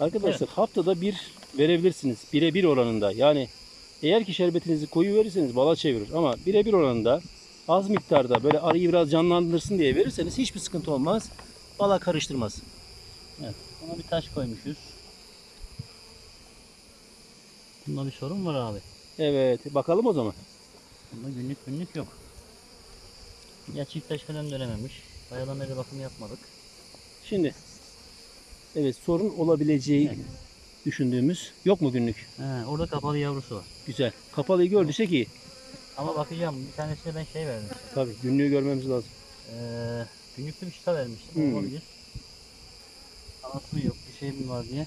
Arkadaşlar haftada bir verebilirsiniz. Bire bir oranında. Yani eğer ki şerbetinizi koyu verirseniz bala çevirir. Ama birebir oranında az miktarda böyle arıyı biraz canlandırsın diye verirseniz hiçbir sıkıntı olmaz. Bala karıştırmaz. Buna bir taş koymuşuz. Bunda bir sorun var abi. Evet bakalım o zaman. Bunda günlük günlük yok. Ya çift taş falan dönememiş. Beri bakım yapmadık. Şimdi evet sorun olabileceği Evet. düşündüğümüz yok mu günlük? He, orada kapalı yavrusu var. Güzel. Kapalıyı gördüysek iyi. Ama bakacağım bir tanesine ben şey vermiştim. Tabii günlüğü görmemiz lazım. Ee, günlükte bir şita vermiştim. Hmm. Olabilir. Anası mı yok bir şey mi var diye.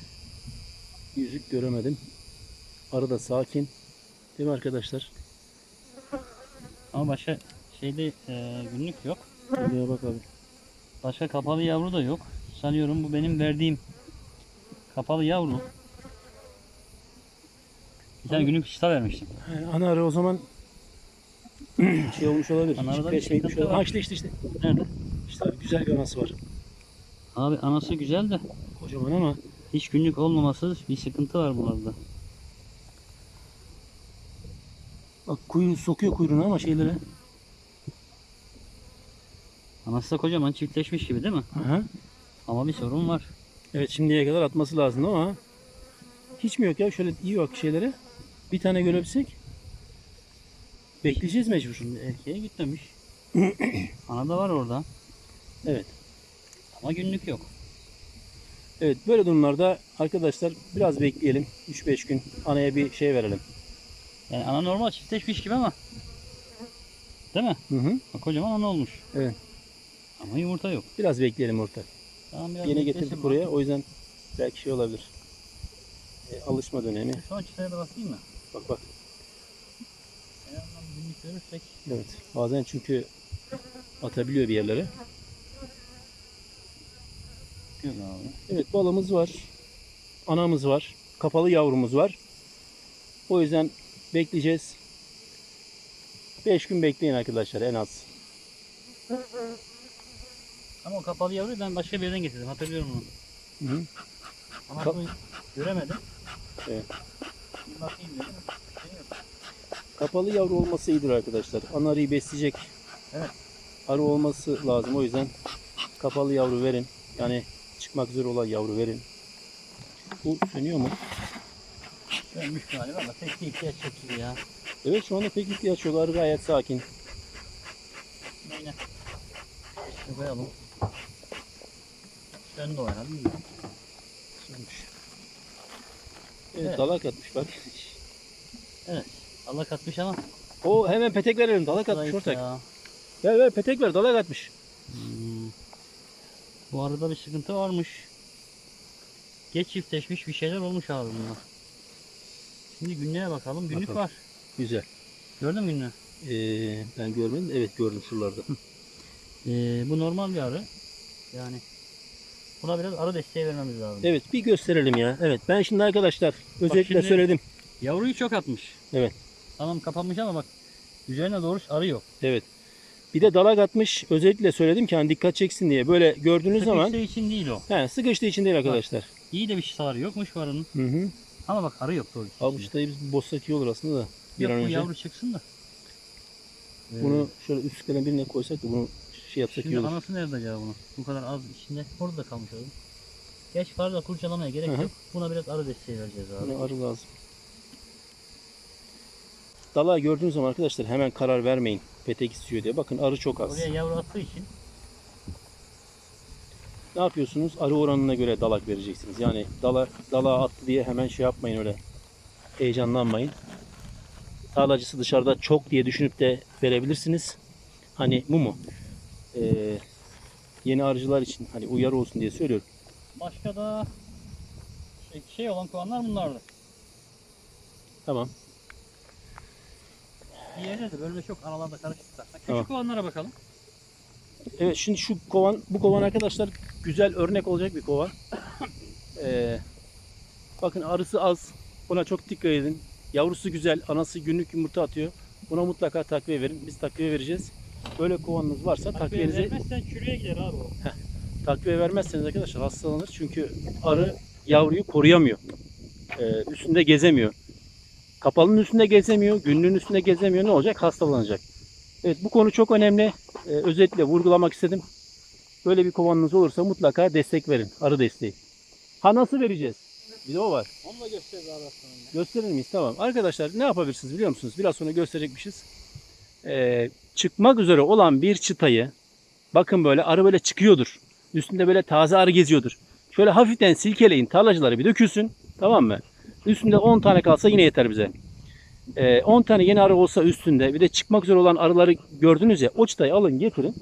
Yüzük göremedim. Arı da sakin. Değil mi arkadaşlar? Ama başka şeyde e, günlük yok. Buraya bak abi. Başka kapalı yavru da yok. Sanıyorum bu benim verdiğim kapalı yavru. Bir tane günlük şita vermiştim. Yani ana arı o zaman şey olmuş olabilir. Ana arada bir Çiftleşmeymiş sıkıntı olabilir. Ha işte işte işte. Nerede? İşte abi, güzel bir anası var. Abi anası güzel de Kocaman ama hiç günlük olmaması bir sıkıntı var bunlarda. bak kuyruğu sokuyor kuyruğunu ama şeylere. Anası da kocaman çiftleşmiş gibi değil mi? Aha. Ama bir sorun var. Evet şimdiye kadar atması lazım ama hiç mi yok ya şöyle iyi bak şeylere. Bir tane görebilsek. Bekleyeceğiz mecbur. Şimdi erkeğe gitmemiş. Ana da var orada. Evet. Ama günlük yok. Evet böyle durumlarda arkadaşlar biraz bekleyelim. 3-5 gün anaya bir şey verelim. Yani ana normal çiftleşmiş gibi ama. Değil mi? Hı hı. Bak, Kocaman ana olmuş. Evet. Ama yumurta yok. Biraz bekleyelim ortak. Tamam, biraz Yeni beklesin getirdik bak. buraya o yüzden belki şey olabilir. E, alışma dönemi. Son çıtaya da basayım mı? Bak bak. En azından bir günlük görürsek. Evet. Bazen çünkü atabiliyor bir yerlere. Abi. Evet balımız var. Anamız var. Kapalı yavrumuz var. O yüzden bekleyeceğiz. 5 gün bekleyin arkadaşlar en az. Ama o kapalı yavruyu ben başka bir yerden getirdim. Hatırlıyorum onu. Hı hı. Ama Kap- göremedim. Evet. Bir bakayım dedim. Şey yok. Kapalı yavru olması iyidir arkadaşlar. Ana arıyı besleyecek. Evet. Arı olması lazım. O yüzden kapalı yavru verin. Yani çıkmak üzere olan yavru verin. Bu sönüyor mu? Ölmüş galiba ama bir ihtiyaç yok gibi ya. Evet şu anda pek ihtiyaç yok. Arı gayet sakin. Aynen. Koyalım. Söndü o herhalde. bilmiyorum. Sönmüş. Evet, Evet. dalak atmış bak. Evet. Allah katmış ama. O hemen petek verelim. Dalak atmış zayıf ortak. ya. Ver ver petek ver. Dalak atmış. Hmm. Bu arada bir sıkıntı varmış. Geç çiftleşmiş bir şeyler olmuş abi bunlar. Şimdi günlüğe bakalım. Günlük Bakalım. var. Güzel. Gördün mü günlüğü? Ee, ben görmedim. Evet gördüm şuralarda. Ee, bu normal bir arı. Yani buna biraz arı desteği vermemiz lazım. Evet bir gösterelim ya. Evet ben şimdi arkadaşlar özellikle şimdi- söyledim. Yavruyu çok atmış. Evet. Tamam kapanmış ama bak üzerine doğru arı yok. Evet. Bir de dalak atmış. Özellikle söyledim ki hani dikkat çeksin diye. Böyle gördüğünüz zaman Sıkıştığı için değil o. he, sıkıştığı için değil arkadaşlar. İyi de bir şey arı yokmuş bu arının. Hı hı. Ama bak arı yok doğru. Avuçtayı biz bozsak iyi olur aslında da. Bir Yok an bu önce. yavru çıksın da. Ee, Bunu şöyle üst kalem birine koysak da bunu şey yapsak Şimdi iyi olur. anası nerede acaba bunun? Bu kadar az içinde. Orada kalmış oğlum. Geç fazla kurcalamaya gerek Hı hı. yok. Buna biraz arı desteği vereceğiz abi. Buna arı lazım. Dalağı gördüğünüz zaman arkadaşlar hemen karar vermeyin. Petek istiyor diye. Bakın arı çok az. Oraya yavru attığı için Ne yapıyorsunuz? Arı oranına göre dalak vereceksiniz. Yani dala, dalağa attı diye hemen şey yapmayın öyle. Heyecanlanmayın. Tarlacısı dışarıda çok diye düşünüp de verebilirsiniz. Hani mu Ee, yeni arıcılar için hani uyarı olsun diye söylüyorum. başka da şey, şey olan kovanlar bunlardı. Tamam. Diğerleri de böyle çok aralarda karışıklar. Küçük Tamam. kovanlara bakalım. Evet şimdi şu kovan, bu kovan arkadaşlar güzel örnek olacak bir kovan. Ee, bakın arısı az. Buna çok dikkat edin. Yavrusu güzel. Anası günlük yumurta atıyor. Buna mutlaka takviye verin. Biz takviye vereceğiz. Böyle kovanınız varsa takviyenizi vermezsen çürüye gider abi o. takviye vermezseniz arkadaşlar hastalanır. Çünkü arı yavruyu koruyamıyor. Ee, üstünde gezemiyor. Kapalının üstünde gezemiyor, günlüğün üstünde gezemiyor. Ne olacak? Hastalanacak. Evet bu konu çok önemli. Ee, özellikle vurgulamak istedim. Böyle bir kovanınız olursa mutlaka destek verin. Arı desteği. Ha nasıl vereceğiz? Bir de o var. Onu da göster abi aslında. Gösterir miyiz? Tamam. Arkadaşlar ne yapabilirsiniz biliyor musunuz? Biraz sonra gösterecekmişiz. Ee, çıkmak üzere olan bir çıtayı bakın böyle arı böyle çıkıyordur. Üstünde böyle taze arı geziyordur. Şöyle hafiften silkeleyin. Tarlacıları bir dökülsün. Tamam mı? Üstünde 10 tane kalsa yine yeter bize. Ee, 10 tane yeni arı olsa üstünde bir de çıkmak üzere olan arıları gördünüz ya o çıtayı alın getirin.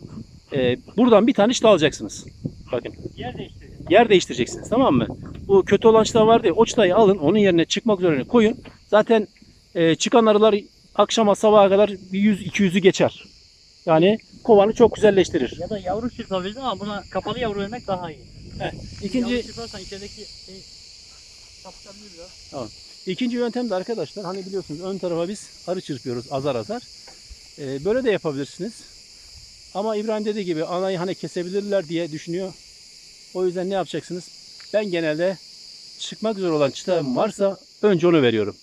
Ee, buradan bir tane çıta alacaksınız. Bakın Yer değiştireceğiz. yer değiştireceksiniz tamam mı? Bu kötü olan çıta var diye o çıtayı alın onun yerine çıkmak üzere koyun. Zaten e, çıkan arılar akşama sabaha kadar bir 100-200'ü geçer. Yani kovanı çok güzelleştirir. Ya da yavru çırpabiliriz ama buna kapalı yavru vermek daha iyi. İkinci, Yavru çırparsan içerideki şey kapatabilir biraz. ikinci yöntem de arkadaşlar hani biliyorsunuz ön tarafa biz arı çırpıyoruz azar azar. E, böyle de yapabilirsiniz. Ama İbrahim dediği gibi anayı hani kesebilirler diye düşünüyor. O yüzden ne yapacaksınız? Ben genelde çıkmak üzere olan çıtağım varsa önce onu veriyorum.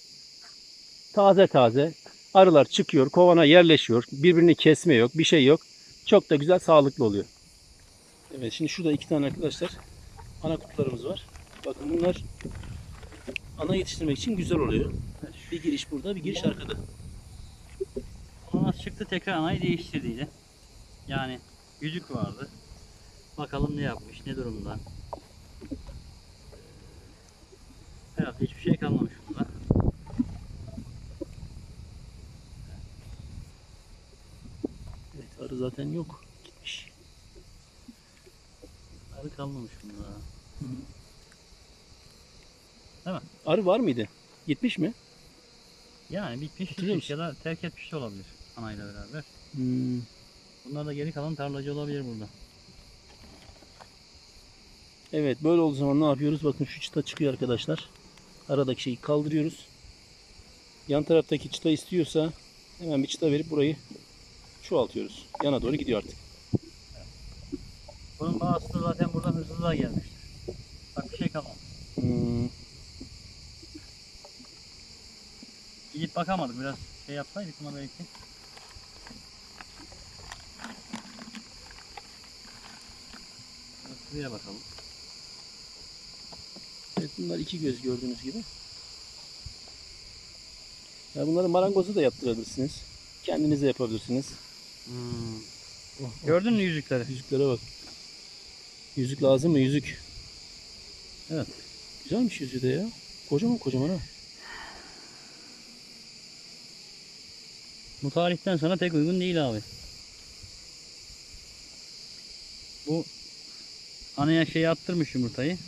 Taze taze arılar çıkıyor, kovana yerleşiyor. Birbirini kesme yok, bir şey yok. Çok da güzel, sağlıklı oluyor. Evet, şimdi şurada iki tane arkadaşlar ana kutularımız var. Bakın bunlar ana yetiştirmek için güzel oluyor. Bir giriş burada, bir giriş arkada. Nasıl çıktı tekrar anayı değiştirdiydi. Yani yüzük vardı. Bakalım ne yapmış, ne durumda. Evet hiçbir şey kalmamış bunda. Evet, arı zaten yok. Gitmiş. Arı kalmamış bunda. Arı var mıydı? Gitmiş mi? Yani bitmiş Hatırlıyor gitmiş ya da terk etmiş de olabilir anayla beraber. Hmm. Bunlar da geri kalan tarlacı olabilir burada. Evet böyle olduğu zaman ne yapıyoruz? Bakın şu çıta çıkıyor arkadaşlar. Aradaki şeyi kaldırıyoruz. Yan taraftaki çıta istiyorsa hemen bir çıta verip burayı çoğaltıyoruz. Yana doğru gidiyor artık. Bunun bazısı zaten buradan hızlılar gelmiştir. Bak bir şey kalmadı. Hmm. Gidip bakamadık biraz şey yapsaydık buna belki. Şuraya bakalım. Evet bunlar iki göz gördüğünüz gibi. Ya bunları marangozu da yaptırabilirsiniz. Kendiniz de yapabilirsiniz. Hmm. Oh, oh. Gördün mü yüzükleri? Yüzüklere bak. Yüzük lazım mı? Yüzük. Evet. Güzelmiş yüzüğü de ya. Kocaman kocaman ha. Bu tarihten sonra pek uygun değil abi. Bu anaya şey attırmış yumurtayı.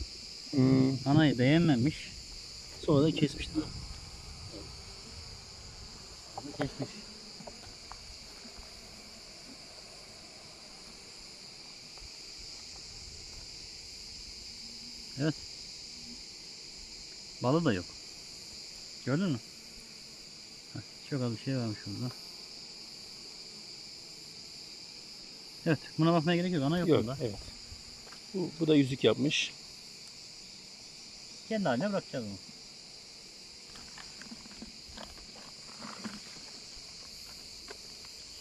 Hmm. Anayı beğenmemiş. Sonra da kesmişler. Kesmiş. Evet. Balı da yok. Gördün mü? Heh, çok az bir şey varmış burada. Evet, buna bakmaya gerek yok. Ana yok, Yok, bunda. evet. Bu, bu da yüzük yapmış. Kendi haline bırakacağız onu.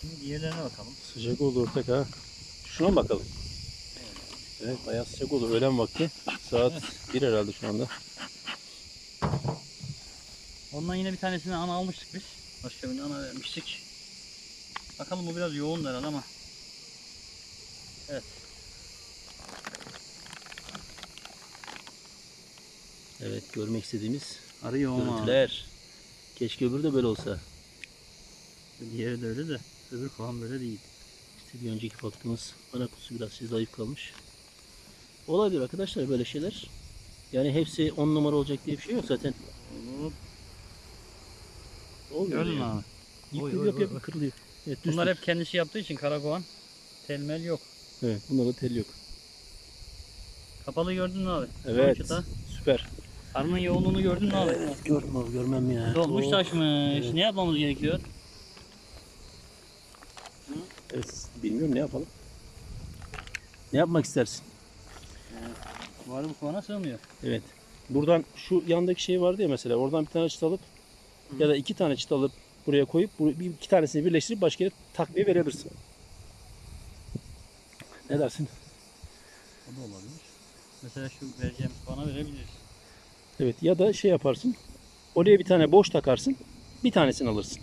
Şimdi diğerlerine bakalım. Sıcak oldu ortak ha. Şuna bakalım? Evet bayağı sıcak oldu öğlen vakti. Saat 1 herhalde şu anda. Ondan yine bir tanesini ana almıştık biz. Başka bir ana vermiştik. Bakalım bu biraz yoğun herhalde ama. Evet. Evet görmek istediğimiz Arı yoğun abi. görüntüler. Keşke öbürü de böyle olsa. Diğeri de öyle de. Öbür kovan böyle değil. İşte bir önceki baktığımız ana kutusu biraz şey zayıf kalmış. Olabilir arkadaşlar böyle şeyler. Yani hepsi 10 numara olacak diye bir şey yok zaten. Olmuyor Gördün mü yani. abi? Yıkılıyor, yap, yap, kırılıyor. Evet, düz Bunlar hep kendisi yaptığı için karakovan. Telmel yok. Evet, bunlarda tel yok. Kapalı gördün mü abi? Evet. Sonuçta Süper. Arının yoğunluğunu gördün mü abi? Evet, gördüm abi, görmem ya. Dolmuş taşmış. Evet. Ne yapmamız gerekiyor? Evet, bilmiyorum ne yapalım. Ne yapmak istersin? Var bu kovana sığmıyor. Evet. Buradan şu yandaki şey vardı ya mesela oradan bir tane çıta alıp ya da iki tane çıta alıp buraya koyup bu, bir, iki tanesini birleştirip başka yere takviye verebilirsin. Ne dersin? O da olabilir. Mesela şu vereceğim bana verebiliriz. Evet ya da şey yaparsın. Oraya bir tane boş takarsın. Bir tanesini alırsın.